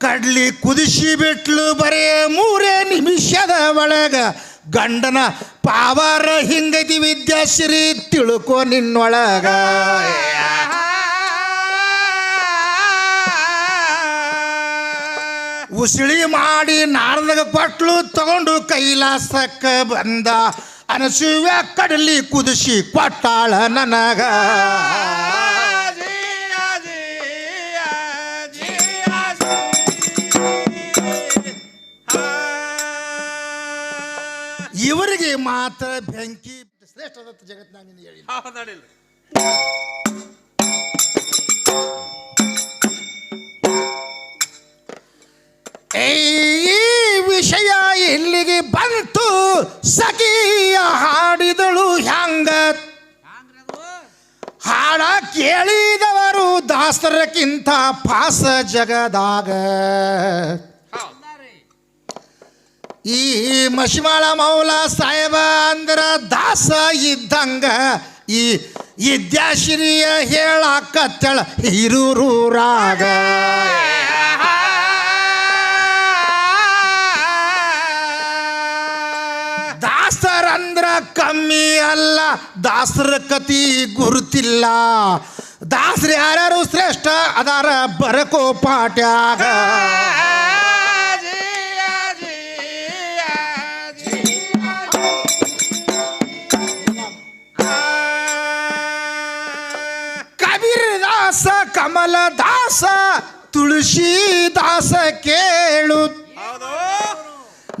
ಕಡ್ಲಿ ಕುದಿಸಿ ಬಿಟ್ಲು ಬರೇ ಮೂರೇ ನಿಮಿಷದ ಒಳಗ ಗಂಡನ ಪಾವಾರ ಹಿಂಗೈತಿ ವಿದ್ಯಾಶ್ರೀ ತಿಳ್ಕೊ ನಿನ್ನೊಳಗ. ಉಸಿಳಿ ಮಾಡಿ ನಾರದಗ ಪಟ್ಲು ತಗೊಂಡು ಕೈಲಾಸಕ್ಕ ಬಂದ. ಅನಸುವ ಕಡಲಿ ಕುದಿಸಿ ಕೊಟ್ಟಾಳ ನನಗ. ಇವರಿಗೆ ಮಾತ್ರ ಬೆಂಕಿ ಶ್ರೇಷ್ಠ ಜಗತ್ನಾಗ ನೀನು ಹೇಳಿ ಹೌದಡಿಲ್ಲ ಈ ವಿಷಯ ಇಲ್ಲಿಗೆ ಬಂತು. ಸಖಿಯ ಹಾಡಿದಳು ಹ್ಯಾಂಗ ಹಾಡ ಕೇಳಿದವರು ದಾಸರಕ್ಕಿಂತ ಪಾಸ ಜಗದಾಗ ಈ ಮಶಿಮಾಳ ಮೌಲ ಸಾಹೇಬ ಅಂದ್ರ ದಾಸ ಇದ್ದಂಗ ಈ ವಿದ್ಯಾಶ್ರೀಯ ಹೇಳಕತ್ತಳ ರಾಗ ದಾಸರಂದ್ರ ಕಮ್ಮಿ ಅಲ್ಲ, ದಾಸರ ಕತಿ ಗುರುತಿಲ್ಲ. ದಾಸರು ಯಾರ್ಯಾರು ಶ್ರೇಷ್ಠ ಅದಾರ, ಬರಕೋ ಪಾಟ್ಯಾಗ. ಕಮಲ ದಾಸ ತುಳಸಿ ದಾಸ ಕೇಳು.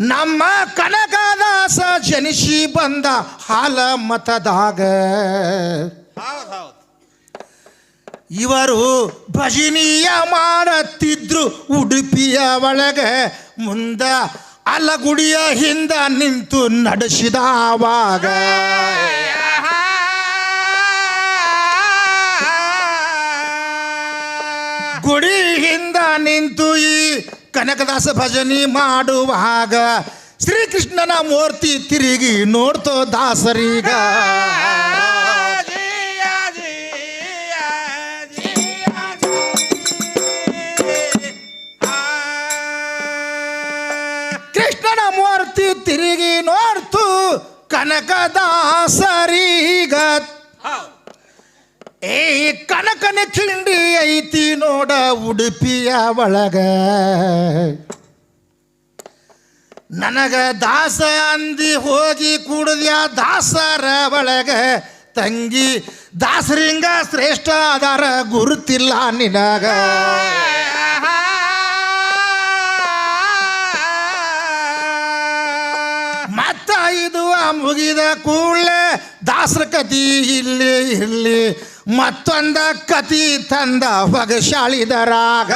ನಮ್ಮ ಕನಕದಾಸ ಜನಿಸಿ ಬಂದ ಹಾಲ ಮತದಾಗ. ಇವರು ಭಜನೀಯ ಮಾಡುತ್ತಿದ್ರು ಉಡುಪಿಯ ಒಳಗೆ. ಮುಂದ ಅಲಗುಡಿಯ ಹಿಂದ ನಿಂತು ನಡೆಸಿದ ಆವಾಗ ಗುಡಿ ಹಿಂದ ನಿಂತು ಈ ಕನಕದಾಸ ಭಜನಿ ಮಾಡುವಾಗ ಶ್ರೀಕೃಷ್ಣನ ಮೂರ್ತಿ ತಿರುಗಿ ನೋಡ್ತೋ ದಾಸರೀಗ. ಕೃಷ್ಣನ ಮೂರ್ತಿ ತಿರುಗಿ ನೋಡ್ತು ಕನಕದಾಸರೀಗ. ಏ ಕನಕನ ಚಿಂಡಿ ಐತಿ ನೋಡ ಉಡುಪಿಯ ಒಳಗ. ನನಗ ದಾಸ ಅಂದಿ ಹೋಗಿ ಕೂಡದ್ಯ ದಾಸರ ಒಳಗ. ತಂಗಿ ದಾಸರಿಂಗ ಶ್ರೇಷ್ಠ ಆಧಾರ ಗುರುತಿಲ್ಲ ನಿನಗ. ಮತ್ತ ಇದು ಆ ಮುಗಿದ ಕೂಡಲೇ ದಾಸರ ಕತಿ ಇಲ್ಲಿ ಇರ್ಲಿ ಮತ್ತೊಂದ ಕತಿ ತಂದ ಹೊಗಶಾಳಿದರಾಗ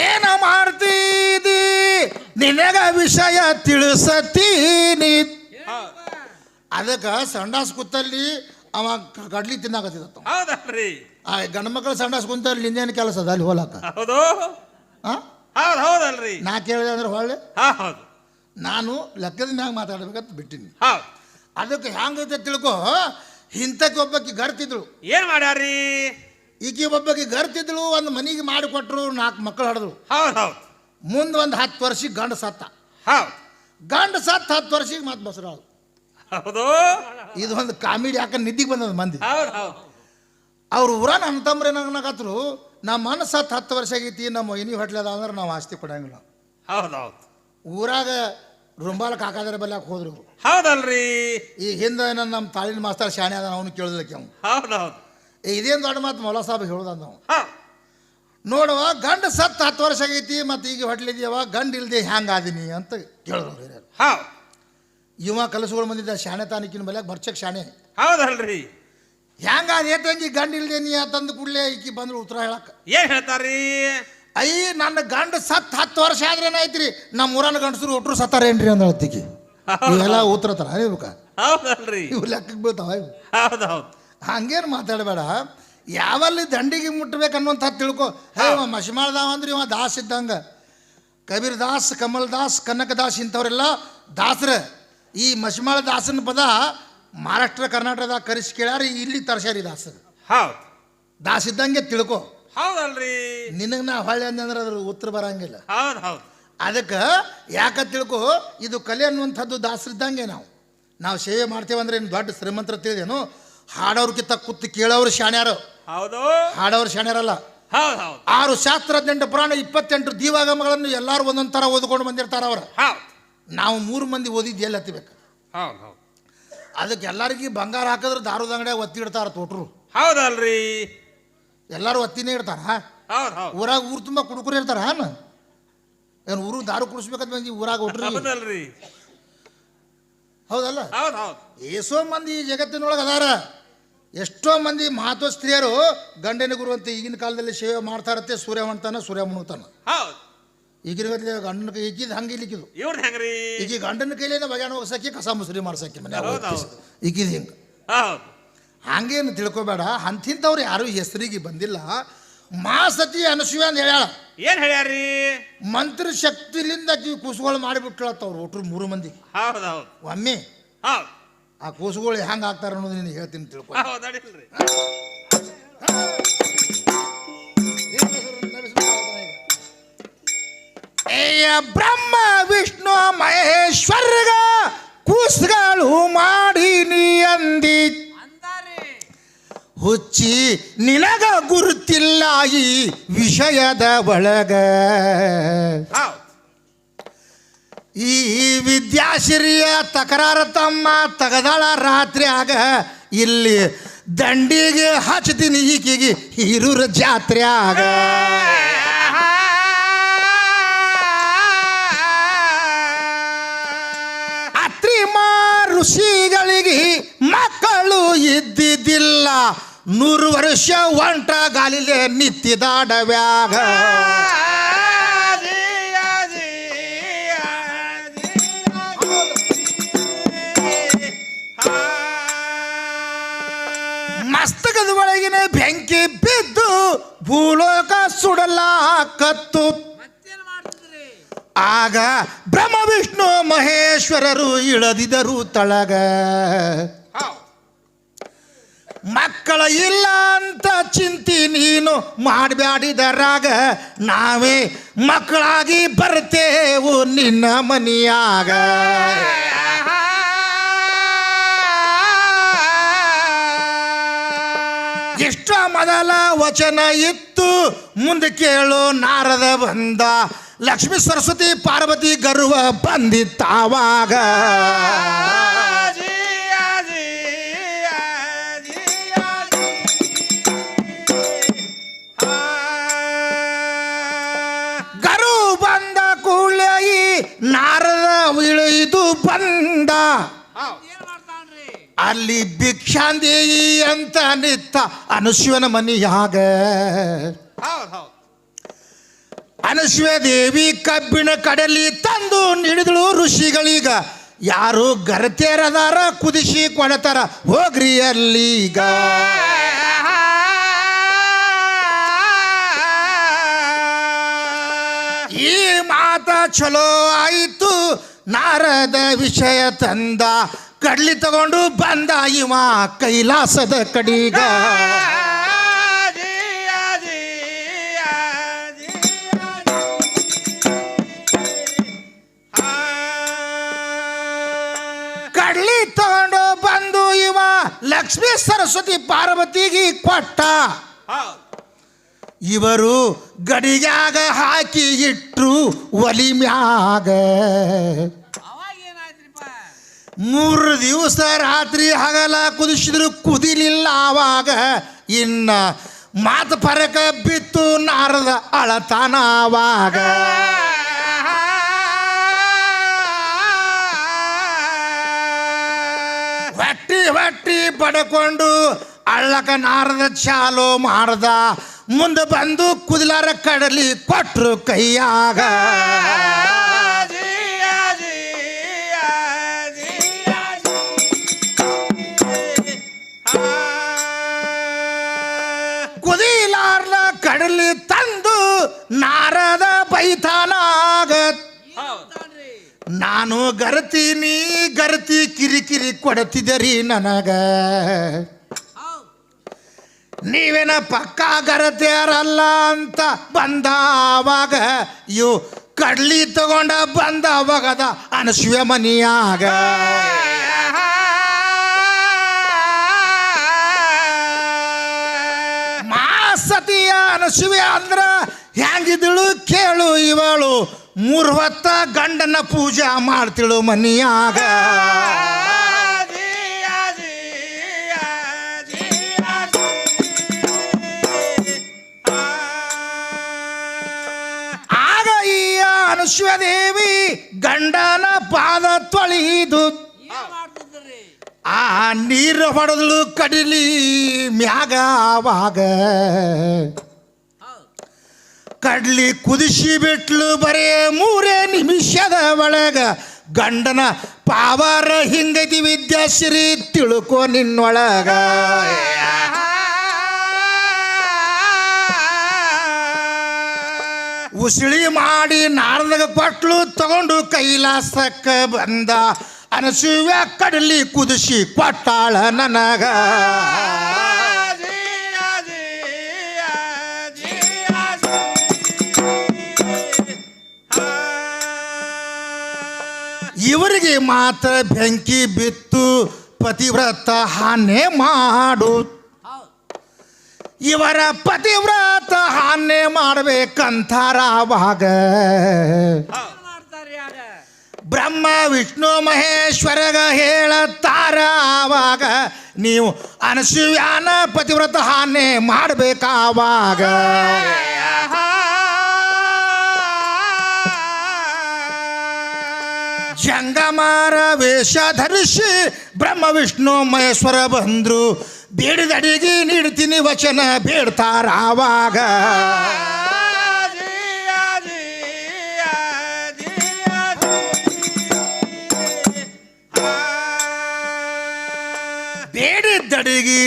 ಏನ ಮಾಡ್ತೀದಿ? ನಿನಗ ವಿಷಯ ತಿಳಿಸತೀನಿ. ಅದಕ್ಕೆ ಸಂಡಾಸ್ ಕೂತಲ್ಲಿ ಅವ ಕಡ್ಲಿ ತಿನ್ನಾಕತ್ತಿದ್ದ ಆ ಗಂಡು ಮಕ್ಕಳು ಸಂಡಾಸ್ ಕುಂತಲ್ಲಿ ಇನ್ನೇನು ಕೆಲಸ ಅದ ಅಲ್ಲಿ ಹೋಲಾಕ ಹೌದು. ಆ? ಹೌದು ಹೌದಲ್ರಿ. ನಾ ಕೇಳಿದೆ ಅಂದ್ರೆ ಹೊಳ್ಳೆ. ಹಾ ಹೌದು. ನಾನು ಲೆಕ್ಕದಿಂದ ಮ್ಯಾಗ ಮಾತಾಡ್ಬೇಕಂತ ಬಿಟ್ಟಿನಿ. ಹೌದು. ಅದಕ್ಕೆ ಹ್ಯಾಂಗೈತೆ ತಿಳ್ಕೊ? ಇಂಥಕ್ಕೆ ಒಬ್ಬಕ್ಕೆ ಗರ್ತಿದ್ಳು. ಏನ್ ಮಾಡ್ಯಾರಿ ಈಕಿ ಒಬ್ಬಕ್ಕೆ ಗರ್ತಿದ್ಳು ಒಂದು ಮನೆಗೆ ಮಾಡಿಕೊಟ್ರು ನಾಲ್ಕು ಮಕ್ಕಳು ಹಡಿದ್ರು. ಹೌದು ಹೌದು. ಮುಂದೆ ಒಂದು ಹತ್ತು ವರ್ಷಕ್ಕೆ ಗಂಡ ಸತ್ತ. ಹೌದು. ಗಂಡ ಸತ್ತ ಹತ್ತು ವರ್ಷಕ್ಕೆ ಮತ್ತೆ ಬಸರಾಳು ಹೌದು. ಇದು ಒಂದು ಕಾಮಿಡಿ ಯಾಕಂದ್ರೆ ನಿದ್ದಿಗೆ ಬಂದದ ಮಂದಿ. ಹೌದು ಹೌದು. ಅವ್ರ ಊರ ನನ್ನ ತಮ್ರ ಏನಾಗತ್ರು ನಮ್ಮ ಮನಸ್ಸು ಹತ್ತು ಹತ್ತು ವರ್ಷ ಆಗೈತಿ ನಮ್ಮ ಎನಿ ಹೊಟ್ಲದ ಅಂದ್ರೆ ನಾವು ಆಸ್ತಿ ಕೊಡಂಗಿಲ್ಲ ಹೌದು ಹೌದು ಊರಾಗ ರುಂಬಾಲ ಕಾಕಾದರ ಬಲ್ಯಾಕ ಹೋದ್ರು. ಇವ್ರು. ಹೌದಲ್ರಿ. ಈ ಹಿಂದೆ ನನ್ನ ನಮ್ಮ ತಾಳಿನ ಮಾಸ್ತರ್ ಶಾಣೆ ಅದ ಅವನು ಕೇಳಿದಕ್ಕೆ ಅವ್ನು. ಹೌದು ಹೌದು ಏ, ಇದೇನು ದೊಡ್ಡ ಮಾತು ಮೊಲ ಸಾಬ್ ಹೇಳ್ದ ನಾವು ಹಾ. ನೋಡುವ ಗಂಡ ಸತ್ತು ಹತ್ತು ವರ್ಷ ಆಗೈತಿ ಮತ್ತು ಈಗ ಹೊಟ್ಲಿದ್ಯವ ಗಂಡ ಇಲ್ದೆ ಹ್ಯಾಂಗ ಆದಿನಿ ಅಂತ ಕೇಳಿದ್ರು ಹಿರಿಯರು. ಯುವ ಇವ ಕಲಸುಗಳು ಬಂದಿದ್ದ ಶಾಣೆ ತಾನಿಕಿನ ಬಲ್ಯಾಕ ಬರ್ಚಕ್ ಶಾಣೆ. ಹೌದಲ್ರಿ. ಅದೇ ತಂಗಿ ಗಂಡ ಇಲ್ದೆ ನೀ ತಂದು ಕೂಡಲೇ ಈಕಿ ಬಂದ್ರು ಉತ್ತರ ಹೇಳಕ್ಕೆ ಏನ್ ಹೇಳ್ತಾರಿ? ಅಯ್ಯ ನನ್ನ ಗಂಡ ಸತ್ ಹತ್ತು ವರ್ಷ ಆದ್ರೆ ಏನಾಯ್ತ್ರಿ ನಮ್ಮ ಊರನ ಗಂಡಸರು ಒಟ್ರು ಸತ್ತಾರೇನ್ರಿ ಅಂದ ಹೇಳ್ತಿಕಿ ಇವೆಲ್ಲ ಉತ್ತರ ತರ ಹೇಳ್ಬೇಕ ಹೌದಲ್ರಿ. ಇವು ಲೆಕ್ಕಕ್ಕೆ ಬೀಳ್ತಾವ ಇವು ಹೌದು ಹೌದು ಹಂಗೇನು ಮಾತಾಡಬೇಡ. ಯಾವಲ್ಲಿ ದಂಡಿಗೆ ಮುಟ್ಟಬೇಕು ಅನ್ನೋಂಥ ತಿಳ್ಕೊ. ಹೇ. ಇವ ಮಶಿಮಾಳ್ದಾವ ಅಂದ್ರೆ ಇವ ದಾಸ್ ಇದ್ದಂಗ. ಕಬೀರ್ ದಾಸ್ ಕಮಲ್ ದಾಸ್ ಕನಕ ದಾಸ್ ಇಂಥವ್ರೆಲ್ಲ ದಾಸರ. ಈ ಮಶಮಾಳ ದಾಸನ ಪದ ಮಹಾರಾಷ್ಟ್ರ ಕರ್ನಾಟಕದಾಗ ಕರೆಸಿ ಕೇಳಾರಿ ಇಲ್ಲಿ ತರ್ಸ್ಯಾರಿ ದಾಸ ಹೌದು. ದಾಸ ಇದ್ದಂಗೆ ತಿಳ್ಕೊ. ಹೌದಲ್ರಿ. ನಿನಗೆ ನಾ ಹೊಳ್ಳೆ ಅಂದ್ರೆ ಅದ್ರ ಉತ್ತರ ಬರಂಗಿಲ್ಲ. ಹೌದು ಹೌದು. ಅದಕ್ಕೆ ಯಾಕ ತಿಳ್ಕೊ? ಇದು ಕಲೆ ಅನ್ನುವಂಥದ್ದು ದಾಸರಿದ್ದಂಗೆ ನಾವು. ನಾವು ಸೇವೆ ಮಾಡ್ತೇವೆ ಅಂದ್ರೆ ಏನು ದೊಡ್ಡ ಶ್ರೀಮಂತರ ತಿಳಿದೇನು? ಹಾಡೋರ್ಕಿಂತ ಕುತ್ತು ಕೇಳೋರು ಶಾಣ್ಯಾರು. ಹೌದು. ಹಾಡೋರು ಶಾಣ್ಯಾರಲ್ಲ. ಆರು ಶಾಸ್ತ್ರ ಹದಿನೆಂಟು ಪುರಾಣ ಇಪ್ಪತ್ತೆಂಟು ದೀವಾಗಮಗಳನ್ನು ಎಲ್ಲರೂ ಒಂದೊಂದು ಥರ ಓದ್ಕೊಂಡು ಬಂದಿರ್ತಾರ ಅವ್ರು ನಾವು ಮೂರು ಮಂದಿ ಓದಿದ್ದು ಎಲ್ಲಿ ಹತ್ತಿಬೇಕು ಹೌದು ಹೌದು. ಅದಕ್ಕೆ ಎಲ್ಲರಿಗೂ ಬಂಗಾರ ಹಾಕಿದ್ರೆ ದಾರದ ಅಂಗಡಿಯಾಗ ಒತ್ತಿ ಇಡ್ತಾರ ತೋಟರು. ಹೌದಲ್ರಿ. ಎಲ್ಲರೂ ಒತ್ತಿನೇ ಇಡ್ತಾರ? ಹೌದು ಹೌದು. ಊರಾಗ ಊರು ತುಂಬ ಕುಡುಕರು ಇರ್ತಾರ ಏನು? ಊರು ದಾರು ಕುಡಿಸ್ಬೇಕಂತ ಬಂದು ಊರಾಗ ಹೌದಲ್ರಿ. ಹೌದಲ್ಲ? ಹೌದು ಹೌದು. ಎಷ್ಟೋ ಮಂದಿ ಈ ಜಗತ್ತಿನೊಳಗೆ ಅದಾರ. ಎಷ್ಟೋ ಮಂದಿ ಮಹತ್ವ ಸ್ತ್ರೀಯರು ಗಂಡನ ಗುರು ಅಂತ ಈಗಿನ ಕಾಲದಲ್ಲಿ ಸೇವೆ ಮಾಡ್ತಾರತ್ತೆ ಸೂರ್ಯ ಮಣ್ತಾನ ಸೂರ್ಯ ಮುಣ್ತಾನ ಹೌದು. ಈಗಿನ ಗಂಡನ ಕೈ ಈಗಿದ್ ಹಂಗೆ ಇಲ್ಲಿಕ್ಕಿದು ಇವ್ರದ್ದು ಹೆಂಗ್ರಿ? ಈಗ ಗಂಡನ ಕೈಲೇನ ಬಗ್ಯಾನ ಹೋಗ್ಸಕ್ಕೆ ಕಸ ಮುಸುರಿ ಮಾಡ್ಸಕ್ಕೆ ಮನೆ ಹೌದ್ ಹೌದ್. ಈಗಿದ್ ಹಿಂಗೆ. ಹೌದು. ಹಂಗೇನು ತಿಳ್ಕೊಬೇಡ. ಅಂತಿಂಥವ್ರು ಯಾರು ಹೆಸರಿಗೆ ಬಂದಿಲ್ಲ. ಮಾಸತಿ ಅನಸೂಯ ಅಂತ ಹೇಳ್ಯಾಳ. ಏನ್ ಹೇಳ್ಯಾರಿ ಮಂತ್ರ ಶಕ್ತಿಲಿಂದ ಆಕಿ ಕೂಸುಗಳು ಮಾಡಿಬಿಟ್ಳತ್ತವ್ರು ಒಟ್ರು ಮೂರು ಮಂದಿ. ಹೌದು ಹೌದು. ಒಮ್ಮೆ ಹೌದು. ಆ ಕೂಸುಗಳು ಹೆಂಗೆ ಆಗ್ತಾರ ಅನ್ನೋದು ನೀನು ಹೇಳ್ತೀನಿ ತಿಳ್ಕೊ. ಹೌದು ಅಡಿಲ್ರಿ ಬ್ರಹ್ಮ ವಿಷ್ಣು ಮಹೇಶ್ವರ್ಗ ಕೂಸುಗಳು ಮಾಡೀನಿ ಅಂದಿ. ಹುಚ್ಚಿ ನಿನಗ ಗುರುತಿಲ್ಲ ಈ ವಿಷಯದ ಒಳಗ. ಈ ವಿದ್ಯಾಶ್ರೀಯ ತಕರಾರ ತಮ್ಮ ತಗದಾಳ ಆಗ ಇಲ್ಲಿ ದಂಡಿಗೆ ಹಚ್ತೀನಿ ಈಕೆಗೆ ಹಿರೂರ ಜಾತ್ರೆ ಅತ್ರಿಮ ಋಷಿಗಳಿಗೆ ಮಕ್ಕಳು ಇದ್ದಿದ್ದಿಲ್ಲ. ನೂರು ವರ್ಷ ಒಂಟ ಗಾಲಿಲೆ ನಿತ್ತಿದಾಡವ್ಯಾಗ ಮಸ್ತಕದ ಒಳಗಿನ ಬೆಂಕಿ ಬಿದ್ದು ಭೂಲೋಕ ಸುಡಲಾಕತ್ತು. ಆಗ ಬ್ರಹ್ಮ ವಿಷ್ಣು ಮಹೇಶ್ವರರು ಇಳದಿದರು ತಳಗ. ಮಕ್ಕಳ ಇಲ್ಲ ಅಂತ ಚಿಂತಿ ನೀನು ಮಾಡಬ್ಯಾಡಿದರಾಗ ನಾವೇ ಮಕ್ಕಳಾಗಿ ಬರ್ತೇವು ನಿನ್ನ ಮನೆಯಾಗ. ಇಷ್ಟ ಮೊದಲ ವಚನ ಇತ್ತು ಮುಂದೆ ಕೇಳು ನಾರದ ಬಂದ. ಲಕ್ಷ್ಮೀ ಸರಸ್ವತಿ ಪಾರ್ವತಿ ಗರ್ವ ಬಂದಿತ್ತಾವಾಗ. ಗರು ಬಂದ ಕೂಳಿ ನಾರದ ಇಳಿದು ಬಂದ. ಅಲ್ಲಿ ಭಿಕ್ಷಾಂದೇಯಿ ಅಂತ ನಿತ್ತ ಅನುಶಿವನ ಮನಿಯಾಗ. ಹೌದು ಹೌದು. ಅನಶ್ವ ದೇವಿ ಕಬ್ಬಿಣ ಕಡಲಿ ತಂದು ನಿಡಿದಳು ಋಷಿಗಳೀಗ. ಯಾರು ಗರತೇರದಾರ ಕುದಿಸಿ ಕೊಡತಾರ ಹೋಗ್ರಿ ಅಲ್ಲಿಗ ಈ ಮಾತ ಚಲೋ ಆಯಿತು, ನಾರದ ವಿಷಯ ತಂದ. ಕಡ್ಲಿ ತಗೊಂಡು ಬಂದ ಇವ ಕೈಲಾಸದ ಕಡೀಗ. ತಗೊಂಡು ಬಂದು ಇವ ಲಕ್ಷ್ಮೀ ಸರಸ್ವತಿ ಪಾರ್ವತಿಗೆ ಕೊಟ್ಟ. ಇವರು ಗಡಿಗ್ಯಾಗ ಹಾಕಿ ಇಟ್ರು ಒಲಿ ಮ್ಯಾಗ. ಮೂರು ದಿವಸ ರಾತ್ರಿ ಹಗಲ ಕುದಿಸಿದ್ರು ಕುದಿಲಿಲ್ಲ ಆವಾಗ ಇನ್ನ ಮಾತು ಪರಕ ಬಿತ್ತು ನಾರದ ಅಳತಾನ ಹೊಟ್ಟಿ ಪಡ್ಕೊಂಡು ಅಳ್ಳಕ ನಾರದ ಚಾಲು ಮಾಡ್ದ. ಮುಂದೆ ಬಂದು ಕುದಿಲಾರ ಕಡಲಿ ಕೊಟ್ರು ಕೈಯಾಗ. ಕುದಿಲಾರ್ಲ ಕಡಲಿ ತಂದು ನಾರದ ಬೈತಾನಾಗ ಹೌದು ನಾನು ಗರತೀನಿ ಗರತಿ, ಕಿರಿಕಿರಿ ಕೊಡತಿದ್ದರಿ ನನಗ. ನೀವೇನ ಪಕ್ಕ ಗರತಿಯರಲ್ಲ ಅಂತ ಬಂದವಾಗ ಇವು ಕಡ್ಲಿ ತಗೊಂಡ ಬಂದವಾಗದ ಅನಸುವೆ ಮನಿಯಾಗ. ಮಾಸತಿಯ ಅನಸುವೆ ಅಂದ್ರ ಹೆಂಗಿದಳು ಕೇಳು ಇವಳು. ಮೂರು ಹೊತ್ತ ಗಂಡನ ಪೂಜಾ ಮಾಡ್ತಿಳು ಮನಿಯಾಗ. ಆಗ ಈ ಅನುಶ್ವದೇವಿ ಗಂಡನ ಪಾದ ತೊಳೆದು ಆ ನೀರು ಹೊಡೆದಳು ಕಡಿಲಿ ಮ್ಯಾಗ ಆವಾಗ. ಕಡ್ಲಿ ಕುದಿಸಿ ಬಿಟ್ಲು ಬರೇ ಮೂರೇ ನಿಮಿಷದ ಒಳಗ ಗಂಡನ ಪಾವಾರ ಹಿಂಗತಿ ವಿದ್ಯಾಶ್ರೀ ತಿಳ್ಕೊ ನಿನ್ನೊಳಗ. ಉಸಿಳಿ ಮಾಡಿ ನಾರದಾಗ ಕೊಟ್ಲು ತಗೊಂಡು ಕೈಲಾಸಕ್ಕ ಬಂದ. ಅನಸುವೆ ಕಡಲಿ ಕುದಿಸಿ ಕೊಟ್ಟಾಳ ನನಗ. ಇವರಿಗೆ ಮಾತ್ರ ಬೆಂಕಿ ಬಿತ್ತು ಪತಿವ್ರತ ಹಾನೆ ಮಾಡು ಇವರ ಪತಿವ್ರತ ಹಾನೆ ಮಾಡಬೇಕಂತಾರಾವಾಗ ಬ್ರಹ್ಮ ವಿಷ್ಣು ಮಹೇಶ್ವರಗ ಹೇಳತ್ತಾರ ಆವಾಗ ನೀವು ಅನಸೂಯಾನ ಪತಿವ್ರತ ಹಾನೆ ಮಾಡ್ಬೇಕಾವಾಗ ಜಂಗಮಾರ ವೇಷ ಧರಿಸಿ ಬ್ರಹ್ಮ, ವಿಷ್ಣು, ಮಹೇಶ್ವರ ಬಂದ್ರು. ಬೇಡಿದಡಿಗೆ ನೀಡ್ತೀನಿ ವಚನ ಬೇಡ್ತಾರ ಆವಾಗ.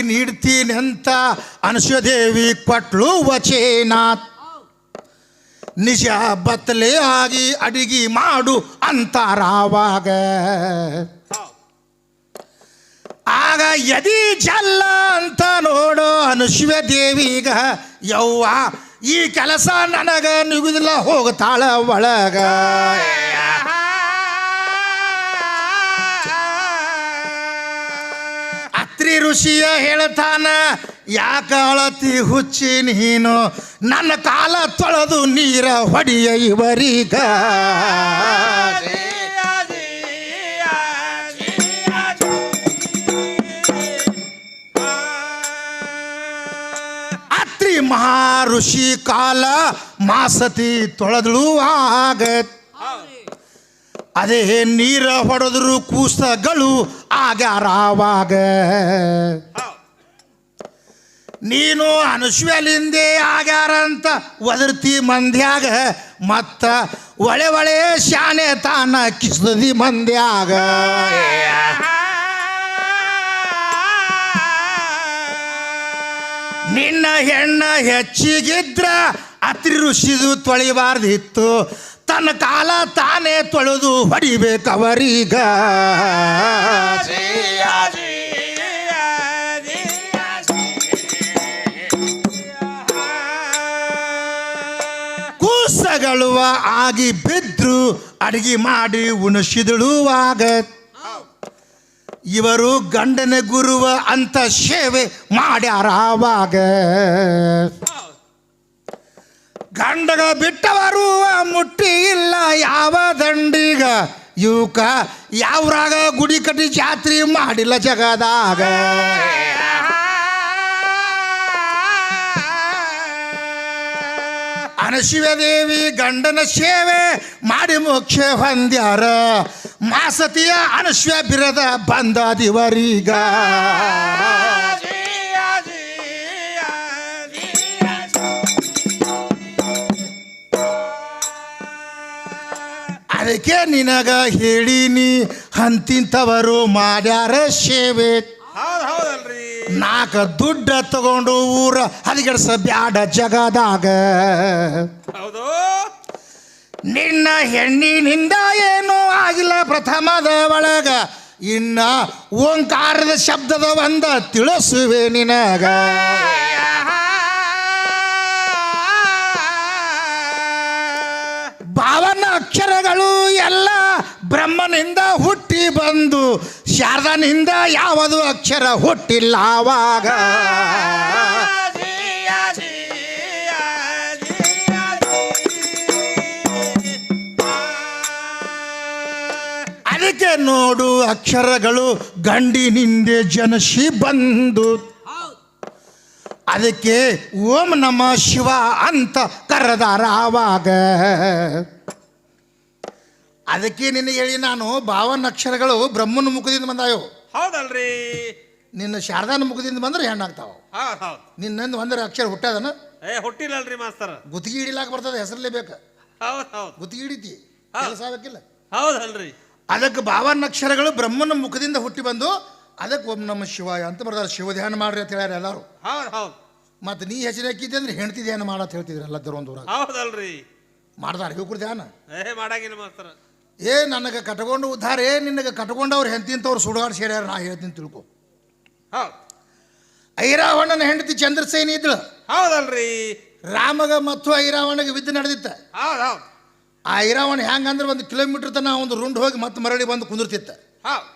ನೀಡ್ತೀನಿ ಅಂತ ಅನಸೂದೇವಿ ಕೊಟ್ಲು ವಚೇನಾಥ್. ನಿಜ ಬತ್ತಲೆ ಆಗಿ ಅಡಿಗೆ ಮಾಡು ಅಂತಾರಾವಾಗ ಆಗ ಯದಿ ಜಲ್ಲ ಅಂತ ನೋಡು ಅನುಶ್ವ ದೇವಿಗ. ಯವ್ವ, ಈ ಕೆಲಸ ನನಗ ನಿಗುದಿಲ್ಲ ಹೋಗ್ತಾಳ ಒಳಗ. ಅತ್ರಿ ಋಷಿಯ ಹೇಳ್ತಾನ ಯಾಕ ಅಳತಿ ಹುಚ್ಚಿ ನೀನು, ನನ್ನ ಕಾಲ ತೊಳೆದು ನೀರ ಹೊಡಿಯ ಇವರೀಗ. ಅತ್ರಿ ಮಹಾಋಷಿ ಕಾಲ ಮಾಸತಿ ತೊಳೆದಳು ಆಗ ಅದೇ ನೀರ ಹೊಡೆದ್ರು ಕೂಸಗಳು ಆಗ್ಯಾರಾವಾಗ ನೀನು ಅನುಶ್ವಲಿಂದೆ ಆಗ್ಯಾರಂತ ಒದರ್ತಿ ಮಂದ್ಯಾಗ, ಮತ್ತ ಒಳೆ ಒಳೆ ಶಾನೆ ತಾನ ಕಿಸದಿ ಮಂದ್ಯಾಗ. ನಿನ್ನ ಹೆಣ್ಣ ಹೆಚ್ಚಿಗಿದ್ರ ಅತಿ ಋಷಿದು ತೊಳಿಬಾರ್ದಿತ್ತು, ತನ್ನ ಕಾಲ ತಾನೇ ತೊಳೆದು ಹೊಡಿಬೇಕವರೀಗ. ಕೂಸಗಳುವ ಆಗಿ ಬಿದ್ರು ಅಡಿಗೆ ಮಾಡಿ ಉಣಿಸಿದಳುವಾಗ ಇವರು ಗಂಡನ ಗುರುವ ಅಂತ ಸೇವೆ ಮಾಡ್ಯಾರಾವಾಗ ಗಂಡಗ ಬಿಟ್ಟವರು ಮುಟ್ಟಿ ಇಲ್ಲ ಯಾವ ದಂಡಿಗ. ಇವಕ ಯಾವ್ರಾಗ ಗುಡಿ ಕಟ್ಟಿ ಜಾತ್ರೆ ಮಾಡಿಲ್ಲ ಜಗದಾಗ. ಅನಶಿವದೇವಿ ಗಂಡನ ಸೇವೆ ಮಾಡಿ ಮೋಕ್ಷ ಹೊಂದ್ಯಾರ. ಮಾಸತಿಯ ಅನಶ್ವ ಬಿರದ ಬಂದದಿವರೀಗ ಅದಕ್ಕೆ ನಿನಗ ಹೇಳಿನಿ, ಹಂತಿಂತವರು ಮಾಡ್ಯಾರ ಸೇವೆ. ನಾಲ್ಕ ದುಡ್ಡ ತಗೊಂಡು ಊರ ಹದಿಗೆಡ್ಸ ಬ್ಯಾಡ ಜಗದಾಗ. ಹೌದು. ನಿನ್ನ ಹೆಣ್ಣಿನಿಂದ ಏನೂ ಆಗಿಲ್ಲ ಪ್ರಥಮದ ಒಳಗ. ಇನ್ನ ಓಂಕಾರದ ಶಬ್ದದ ಒಂದ ತಿಳಿಸುವೆ ನಿನಗ. ಬ್ರಹ್ಮನಿಂದ ಹುಟ್ಟಿ ಬಂದು, ಶಾರದನಿಂದ ಯಾವುದು ಅಕ್ಷರ ಹುಟ್ಟಿಲ್ಲ ಆವಾಗ. ಅದಕ್ಕೆ ನೋಡು, ಅಕ್ಷರಗಳು ಗಂಡಿನಿಂದೆ ಜನಸಿ ಬಂದು. ಅದಕ್ಕೆ ಓಂ ನಮ ಶಿವ ಅಂತ ಕರೆದಾರ ಆವಾಗ. ಅದಕ್ಕೆ ನಿನ್ನ ಹೇಳಿ ನಾನು ಭಾವನ ಅಕ್ಷರಗಳು ಬ್ರಹ್ಮನ ಮುಖದಿಂದ ಬಂದಾಯೋ? ಹೌದಲ್ರಿ. ನಿನ್ನ ಶಾರದಾನ ಮುಖದಿಂದ ಬಂದ್ರೆ ಹೆಣ್ಣಾಗ್ತಾವ. ನಿನ್ನೊಂದು ಒಂದರ ಅಕ್ಷರ ಹುಟ್ಟದನ? ಏ ಹುಟ್ಟಿಲ್ಲಲ್ರಿ ಮಾಸ್ತರ. ಗುತ್ತಿಗೆ ಹಿಡಿಲಾಕ ಬರ್ತದೆ ಹೆಸರಲ್ಲೇ ಬೇಕು. ಹೌದು ಹೌದು. ಗುತ್ತಿಗೆ ಹಿಡಿತಿ. ಕೆಲಸ ಹೌದಲ್ರಿ. ಅದಕ್ಕೆ ಭಾವನ ಅಕ್ಷರಗಳು ಬ್ರಹ್ಮನ ಮುಖದಿಂದ ಹುಟ್ಟಿ ಬಂದು ಅದಕ್ಕೆ ಓಂ ನಮ್ಮ ಶಿವಾಯ ಅಂತ ಬರ್ತಾರೆ ಶಿವ ಧ್ಯಾನ ಮಾಡ್ರಿ ಅಂತ ಹೇಳ್ಯಾರ ಎಲ್ಲರೂ. ಹೌದು ಹೌದು. ಮತ್ತು ನೀ ಹೆಸರು ಹಾಕಿದ್ದೆ ಅಂದ್ರೆ ಹೆಂಡತಿ ಧ್ಯಾನ ಮಾಡತ್ ಹೇಳ್ತಿದ್ರು ಎಲ್ಲ ಒಂದು ಹೌದಲ್ರಿ. ಮಾಡ್ದಾರ ಯುವಕರು ಧ್ಯಾನ? ಏ ಮಾಡಾಗಿಲ್ಲ ಮಾಸ್ತರ. ಏ ನನಗೆ ಕಟ್ಕೊಂಡು ಉದ್ಧಾರ ಏ ನಿನಗೆ ಕಟ್ಕೊಂಡವ್ರು ಹೆಂತಿಂತವ್ರು ಸುಡುಗಾಡು ಸೇರ್ಯಾರ ನಾ ಹೇಳ್ತೀನಿ ತಿಳ್ಕೊ. ಹೌದು. ಐರಾವಣನ ಹೆಂಡತಿ ಚಂದ್ರಸೇನಿ ಇದ್ಳು. ಹೌದಲ್ರಿ. ರಾಮಗ ಮತ್ತು ಐರಾವಣಗೆ ವಿದ್ಯೆ ನಡೆದಿತ್ತ. ಹೌದು ಹೌದ್. ಆ ಐರಾವಣ ಹೆಂಗಂದ್ರೆ ಒಂದು ಕಿಲೋಮೀಟರ್ ತನ ಒಂದು ರುಂಡ್ ಹೋಗಿ ಮತ್ತೆ ಮರಳಿ ಬಂದು ಕುಂದಿರ್ತಿತ್ತ. ಹೌದು.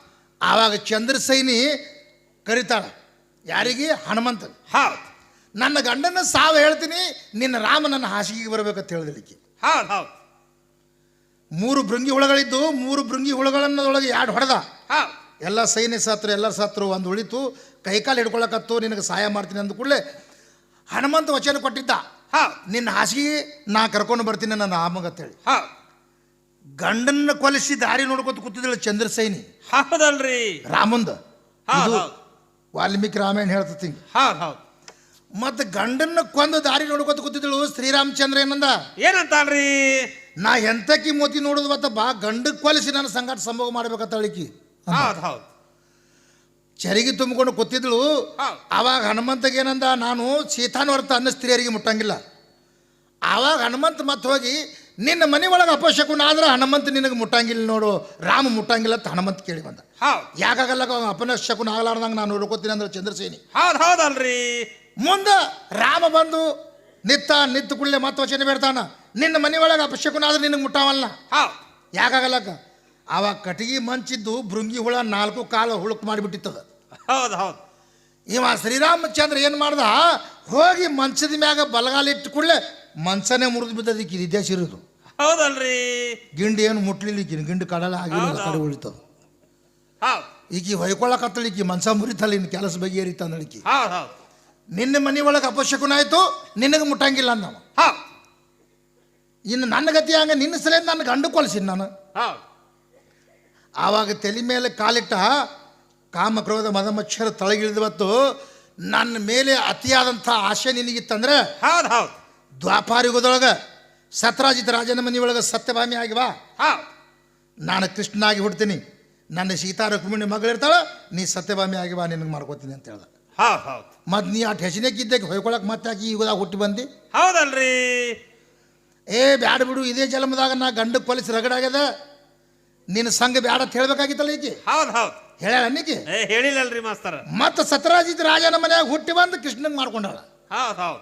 ಆವಾಗ ಚಂದ್ರಸೈನಿ ಕರಿತಾಳ ಯಾರಿಗೆ? ಹನುಮಂತ ಹೌದು. ನನ್ನ ಗಂಡನ ಸಾವು ಹೇಳ್ತೀನಿ ನಿನ್ನ ರಾಮ ನನ್ನ ಹಾಸಿಗೆಗೆ ಬರಬೇಕಂತ ಹೇಳಿದಳಿಕೆ ಹೌದು ಹೌದ್. ಮೂರು ಭೃಂಗಿ ಹುಳಗಳಿದ್ದು ಮೂರು ಭೃಂಗಿ ಹುಳಗಳನ್ನೊಳಗೆ ಎರಡು ಹೊಡೆದ. ಎಲ್ಲ ಸೈನ್ಯ ಸಾತ್ರ ಎಲ್ಲ ಸತ್ರು ಒಂದು ಉಳಿತು. ಕೈಕಾಲು ಹಿಡ್ಕೊಳಕತ್ತು ನಿನಗೆ ಸಹಾಯ ಮಾಡ್ತೀನಿ ಅಂದ ಕೂಡಲೇ ಹನುಮಂತ ವಚನ ಕೊಟ್ಟಿದ್ದ. ಹಾ. ನಿನ್ನ ಹಾಸಿಗೆ ನಾ ಕರ್ಕೊಂಡು ಬರ್ತೀನಿ ನನ್ನ ಆಮಗತ್ತೇಳಿ ಹಾ. ಗಂಡನ್ನ ಕೊಲಿಸಿ ದಾರಿ ನೋಡ್ಕೊತ ಕೂತಿದ್ದಳು ಚಂದ್ರಸೈನಿ ಹೌದಲ್ರಿ. ರಾಮಂದ. ವಾಲ್ಮೀಕಿ ರಾಮಾಯಣ ಹೇಳ್ತತಿ. ಮತ್ತೆ ಗಂಡನ್ನ ಕೊಂದು ದಾರಿ ನೋಡ್ಕೊತ ಕೂತಿದ್ದಳು ಶ್ರೀರಾಮಚಂದ್ರ ಏನಂದ ಏನಂತಾಳ್ರಿ ನಾ ಎಂತಕಿ ಮೋತಿ ನೋಡುದು ಬಾ ಗಂಡಕ್ಕೆ ಕೊಲಿಸಿ ನನ್ನ ಸಂಗಾಟ ಸಂಭೋಗ ಮಾಡ್ಬೇಕಂತ ಹೇಳಿಕಿ ಹೌದು ಹೌದು. ಚರಿಗೆ ತುಂಬಿಕೊಂಡು ಕೂತಿದ್ಳು. ಅವಾಗ ಆವಾಗ ಹನುಮಂತಗೆ ಏನಂದ ನಾನು ಸೀತಾನ ಹೊರತ ಅನ್ನ ಸ್ತ್ರೀಯರಿಗೆ ಮುಟ್ಟಂಗಿಲ್ಲ. ಆವಾಗ ಹನುಮಂತ ಮತ್ತೆ ಹೋಗಿ ನಿನ್ನ ಮನೆ ಒಳಗೆ ಅಪಶಕುನ ಆದ್ರೆ ಹನುಮಂತ ನಿನಗೆ ಮುಟ್ಟಂಗಿಲ್ಲ ನೋಡು ರಾಮ ಮುಟ್ಟಂಗಿಲ್ಲ ಅಂತ ಹನುಮಂತ ಕೇಳಿ ಬಂದ. ಯಾಕಾಗಲ್ಲ ಅಪನಶಕುನ ಆಗಲಾರ್ದಂಗೆ ನಾನು ನೋಡ್ಕೋತೀನಿ ಅಂದ್ರೆ ಚಂದ್ರಸೇನಿ ಹೌದ್ ಹೌದಲ್ರಿ ಮುಂದೆ ರಾಮ ಬಂದು ನಿತ್ತ ನಿತ್ತು ಕುಳ್ಳೆ ಮತ್ತೆ ವಚನ ಬೇಡ್ತಾನ. ನಿನ್ನ ಮನೆ ಒಳಗೆ ಅಪಶಕುನ ಆದ್ರೆ ನಿನಗೆ ಮುಟ್ಟಾವಲ್ಲ? ಹಾ. ಯಾಕಾಗಲ್ಲಕ್ಕ? ಅವಾಗ ಕಟಗಿ ಮಂಚಿದ್ದು ಭೃಂಗಿ ಹುಳ ನಾಲ್ಕು ಕಾಲು ಹುಳುಕ್ ಮಾಡಿಬಿಟ್ಟಿತ್ತದ. ಹೌದು ಹೌದು. ಇವ ಶ್ರೀರಾಮಚಂದ್ರ ಏನು ಮಾಡ್ದ? ಹೋಗಿ ಮಂಚದ ಮ್ಯಾಗ ಬಲಗಾಲ ಇಟ್ಟು ಕೂಡಲೇ ಮಂಚನೇ ಮುರಿದು ಬಿದ್ದದಕ್ಕೆ ಇದೇ ಸಿರಿದು ಹೌದಲ್ರಿ. ಗಿಂಡಿ ಏನು ಮುಟ್ಲಿಲ್ಲ ಗಿಂಡು ಗಿಂಡಿ ಕಡಲ ಆಗಿಲ್ಲ. ಕಡೆ ಉಳಿತದ. ಈಕಿ ಹೊಯ್ಕೊಳ್ಳಕತ್ತಳ ಈಕಿ ಮನ್ಸ ಮುರಿತಲ್ಲ ಇನ್ನು ಕೆಲಸ ಬಗ್ಗೆ ಏರಿತ ನಡಿಕೆ ನಿನ್ನ ಮನೆ ಒಳಗೆ ಅಪಶಕುನ ಆಯ್ತು ನಿನಗೆ ಮುಟ್ಟಂಗಿಲ್ಲ ನಾವು ಇನ್ನು ನನ್ನ ಗತಿ ಹಂಗೆ ನಿನ್ನ ಸಲ ನನ್ನ ಗಂಡು ಕೊಲ್ಸಿನಿ ನಾನು. ಹೌದು. ಆವಾಗ ತಲೆ ಮೇಲೆ ಕಾಲಿಟ್ಟ ಕಾಮ ಕ್ರೋಧ ಮದಮಚ್ಛರ ತಳಗಿಳಿದು ಬತ್ತು ನನ್ನ ಮೇಲೆ ಅತಿಯಾದಂಥ ಆಶೆ ನಿನಗಿತ್ತಂದ್ರೆ ಹೌದು ಹೌದು. ದ್ವಾಪಾರಿಗೋದೊಳಗೆ ಸತ್ರಾಜಿತ ರಾಜನ ಮನೆ ಒಳಗೆ ಸತ್ಯಭಾಮಿ ಆಗಿ ಬಾ ಹೌದ್. ನಾನು ಕೃಷ್ಣನಾಗಿ ಹುಡ್ತೀನಿ. ನನ್ನ ಸೀತಾ ರುಕ್ಮಿಣಿ ಮಗಳಿರ್ತಾಳ ನೀ ಸತ್ಯಭಾಮಿ ಆಗಿ ಬಾ ನಿನಗೆ ಮಾಡ್ಕೋತೀನಿ ಅಂತ ಹೇಳ್ದ. ಹೌದು ಹೌದು. ಮತ್ತು ನೀ ಆ ಟೆಸಿನಕ್ಕಿದ್ದಕ್ಕೆ ಹೊಯ್ಕೊಳಕ್ಕೆ ಮತ್ತೆ ಹಾಕಿ ಯುಗದಾಗ ಹುಟ್ಟಿ ಬಂದಿ? ಹೌದಲ್ರಿ. ಏ ಬ್ಯಾಡ ಬಿಡು ಇದೇ ಜನ್ಮದಾಗ ನಾ ಗಂಡ ಕೊಲಿಸಿ ರಗಡಾಗ್ಯದ ನಿನ್ನ ಸಂಘ ಬ್ಯಾಡ ಅಂತ ಹೇಳ್ಬೇಕಾಗಿತ್ತಲ್ಲ ಈಕಿ? ಹೌದ್ ಹೌದ್. ಹೇಳ್ಯಾಳ ಅನ್ನಿಕಿ? ಏ ಹೇಳಿಲ್ಲಲ್ರಿ ಮಾಸ್ತರ. ಮತ್ತು ಸತರಾಜಿತ್ ರಾಜನ ಮನ್ಯಾಗ ಹುಟ್ಟಿ ಬಂದು ಕೃಷ್ಣನ್ ಮಾಡ್ಕೊಂಡಾಳ. ಹೌದ್ ಹೌದ್.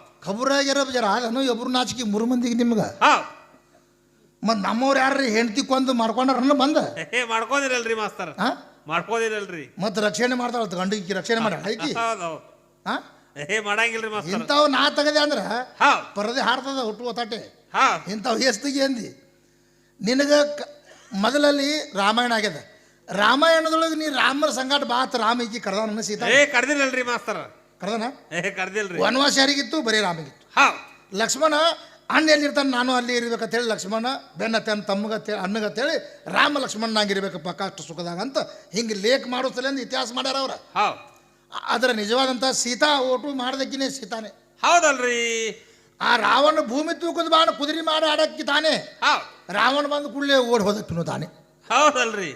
ಜರ ಅದನ್ನು ಒಬ್ರು ನಾಚಿಕೆ ಮೂರು ಮಂದಿಗೆ ನಿಮ್ಗೆ? ಹೌದ್. ಮತ್ತು ನಮ್ಮವ್ರು ಯಾರು ಹೆಂಡತಿ ಕೊಂದು ಮಾಡ್ಕೊಂಡ್ರನ್ನ ಬಂದ? ಏ ಮಾಡ್ಕೋದಿರಲ್ರಿ ಮಾಸ್ತರ. ಮಾಡ್ಕೋದಿರಲ್ರಿ. ಮತ್ತು ರಕ್ಷಣೆ ಮಾಡ್ತಾಳ ಗಂಡಿಗೆ ರಕ್ಷಣೆ ಮಾಡ ಐಕಿ ಹೌದ್ ಹೌದ್. ಹಾ ಏ ಮಾಡಂಗಿಲ್ರಿ ಮಾಸ್ತರ. ಇಂಥವು ನಾ ತೆಗದೆ ಅಂದ್ರ ಹೌದ್. ಪರದೆ ಹಾರ್ತದ ಹುಟ್ಟುವ ತಟ್ಟೆ ಹೌದ್ ಇಂಥವು ಎಸ್ತಿಗೆ ಅಂದಿ. ನಿನಗೆ ಕ ಮೊದಲಲ್ಲಿ ರಾಮಾಯಣ ಆಗ್ಯದ. ರಾಮಾಯಣದೊಳಗೆ ನೀ ರಾಮರ ಸಂಗಾಟ ಬಾತ್ ರಾಮ ಕರ್ದವನ ಕರ್ದಾನ ಸೀತಾ ಏ ಮಾಸ್ತರ. ಕರ್ದನ? ಏ ಕರ್ದಿಲ್ರಿ. ವನವಾಸ ಯಾರಿಗಿತ್ತು? ಬರೀ ರಾಮಿಗಿತ್ತು ಹಾ. ಲಕ್ಷ್ಮಣ ಅಣ್ಣ ಎಲ್ಲಿರ್ತಾನೆ? ನಾನು ಅಲ್ಲಿ ಇರ್ಬೇಕಂತ ಹೇಳಿ ಲಕ್ಷ್ಮಣ ಬೆನ್ನ ತನ್ನ ಅಣ್ಣಗ ಅಣ್ಣಗತ್ತೇಳಿ ರಾಮ ಲಕ್ಷ್ಮಣನಾಗಿರ್ಬೇಕಪ್ಪ ಕಷ್ಟ ಸುಖದಾಗ ಅಂತ ಹಿಂಗೆ ಲೇಖ ಮಾಡೋ ಅಂತ ಇತಿಹಾಸ ಮಾಡ್ಯಾರ ಅವ್ರ. ಹಾ. ಅದ್ರ ಅದರ ನಿಜವಾದಂಥ ಸೀತಾ ಓಟು ಮಾಡ್ದಕ್ಕಿನೇ ಸೀತಾನೆ. ಹೌದಲ್ರಿ. ಆ ರಾವಣ ಭೂಮಿ ತೂಕದ ಬಾಣ ಕುದುರೆ ಮಾಡಿ ಆಡಕ್ಕೆ ತಾನೆ? ರಾವಣ ಬಂದು ಕೂಡಲೇ ಓಡಿ ಹೋದಕ್ಕಿನೂ ತಾನೆ. ಹೌದಲ್ರಿ.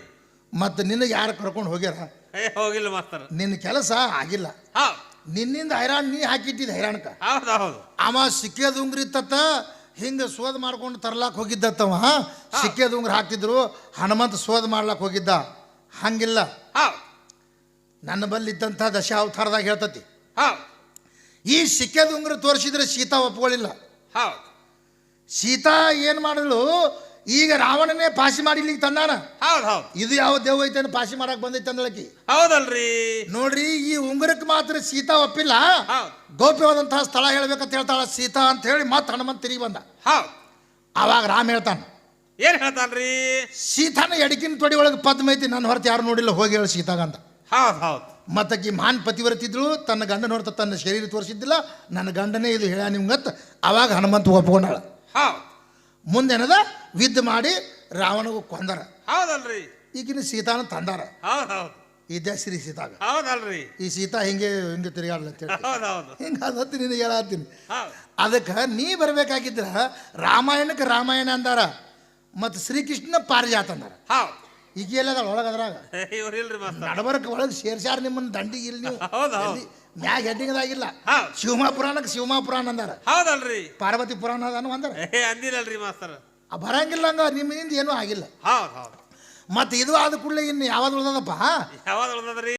ಮತ್ತೆ ನಿನ್ನ ಯಾರು ಕರ್ಕೊಂಡು ಹೋಗ್ಯಾರ? ಹೋಗಿಲ್ಲ ಮಾಸ್ತರ. ನಿನ್ನ ಕೆಲಸ ಆಗಿಲ್ಲ. ನಿನ್ನಿಂದ ಹೈರಾಣ ನೀ ಹಾಕಿಟ್ಟಿದ್ದ ಹೈರಾಣಕ ಅವ ಸಿಕ್ಕೇದುಂಗ್ರಿ ತತ್ತ ಹಿಂಗೆ ಸೋದ್ ಮಾಡ್ಕೊಂಡು ತರ್ಲಾಕ್ ಹೋಗಿದ್ದತ್ತವ ಸಿಕ್ಕೆ ಉಂಗ್ರ ಹಾಕ್ತಿದ್ರು ಹನುಮಂತ ಸೋದ್ ಮಾಡ್ಲಾಕ್ ಹೋಗಿದ್ದ. ಹಂಗಿಲ್ಲ. ನನ್ನ ಬಲ್ಲಿ ಇದ್ದಂಥ ದಶ ಅವತಾರದಾಗ ಹೇಳ್ತತಿ ಈ ಸಿಕ್ಕೇದ ಉಂಗ್ರ ತೋರಿಸಿದ್ರೆ ಸೀತಾ ಒಪ್ಪಿಕೊಳ್ಳಿಲ್ಲ ಹೌದು. ಸೀತಾ ಏನು ಮಾಡಲು ಈಗ ರಾವಣನೇ ಪಾಸಿ ಮಾಡಿ ಇಲ್ಲಿಗೆ ತಂದಾನ? ಹೌದು ಹೌದು. ಇದು ಯಾವ ದೇವ ಐತೆ ಪಾಸಿ ಮಾಡಕ್ ಬಂದೈತೆ ಅಂದಳಕಿ ಹೌದಲ್ರಿ. ನೋಡ್ರಿ ಈ ಉಂಗುರಕ್ಕೆ ಮಾತ್ರ ಸೀತಾ ಒಪ್ಪಿಲ್ಲ. ಹೌದು. ಗೌಪ್ಯವಾದಂತಹ ಸ್ಥಳ ಹೇಳ್ಬೇಕಂತ ಹೇಳ್ತಾಳ ಸೀತಾ ಅಂತ ಹೇಳಿ ಮತ್ತೆ ಹನುಮಂತ ತಿರುಗಿ ಬಂದ. ಹೌದ್. ಅವಾಗ ರಾಮ ಹೇಳ್ತಾನ ಏನ್ ಹೇಳ್ತಾನ್ರಿ? ಸೀತಾನ ಎಡಕಿನ ತೊಡಿ ಒಳಗೆ ಪದ್ಮ ಐತಿ ನನ್ನ ಹೊರತು ಯಾರು ನೋಡಿಲ್ಲ ಹೋಗಿ ಹೇಳಿ ಸೀತಾಗಂತ. ಹೌದು ಹೌದ್. ಮತ್ತಕಿ ಮಹಾನ್ ಪತಿವರ್ತಿದ್ರು ತನ್ನ ಗಂಡ ನೋಡ್ತಾ ತನ್ನ ಶರೀರ ತೋರಿಸಿದ್ದಿಲ್ಲ ನನ್ನ ಗಂಡನೇ ಇದು ಹೇಳ ನಿಮ್ಗತ್ತ ಅವಾಗ ಹನುಮಂತ ಒಪ್ಕೊಂಡಾಳ. ಮುಂದೆ ಮುಂದೇನದ ವಿದ್ಯ ಮಾಡಿ ರಾವಣಗೂ ಕೊಂದರ. ಹೌದಲ್ರಿ. ಈಗಿನ ಸೀತಾನ ತಂದಾರ. ಹೌದ್ ಶ್ರೀ ಸೀತಾಗ. ಹೌದಲ್ರಿ. ಈ ಸೀತಾ ಹಿಂಗೆ ಹಿಂಗೆ ತಿರುಗಾಡ್ಲತ್ತೇಳಿ ಹಿಂಗ ಹೌದು ಅದತ್ತಿ ನಿನಗೆ ಹೇಳತ್ತೀನಿ. ಹೌದ್. ಅದಕ್ಕೆ ನೀ ಬರಬೇಕಾಗಿದ್ರ ರಾಮಾಯಣಕ್ಕೆ ರಾಮಾಯಣ ಅಂದಾರ ಮತ್ತು ಶ್ರೀಕೃಷ್ಣ ಪಾರಿಜಾತ ಅಂದಾರ. ಹೌದ್. ಈಗ ಅದ ಒಳಗೆ ಅದ್ರಾಗ ಇವ್ರಿಲ್ರಿ ಮಾಸ್ತರ್. ನಡಬರಕ್ಕೆ ಒಳಗೆ ಸೇರ್ಸ್ಯಾರ ನಿಮ್ಮನ್ನ ದಂಡಿಗೆ ಇಲ್ಲಿ ನೀವು ಹೌದು ಹೌದ್. ಎಲ್ಲಿ? ಮ್ಯಾಗ ಹೆಡ್ಡಿಂಗದಾಗಿಲ್ಲ. ಹೌದ್. ಶಿವಮಾ ಪುರಾಣಕ್ಕೆ ಶಿವಮ ಪುರಾಣ ಅಂದಾರ. ಹೌದಲ್ರಿ. ಪಾರ್ವತಿ ಪುರಾಣ ಅದನ್ನು ಅಂದಾರ. ಏ ಅಂದಿರಲ್ರಿ ಮಾಸ್ತರ್. ಆ ಬರಂಗಿಲ್ಲ ಹಂಗ ನಿಮ್ಮಿಂದ ಏನೂ ಆಗಿಲ್ಲ. ಹೌದ್ ಹೌದು. ಮತ್ತೆ ಇದು ಆದ ಕೂಡಲೇ ಇನ್ನು ಯಾವಾಗ ಉಳ್ದದಪ್ಪ? ಯಾವಾಗ ಉಳ್ದದ್ರಿ?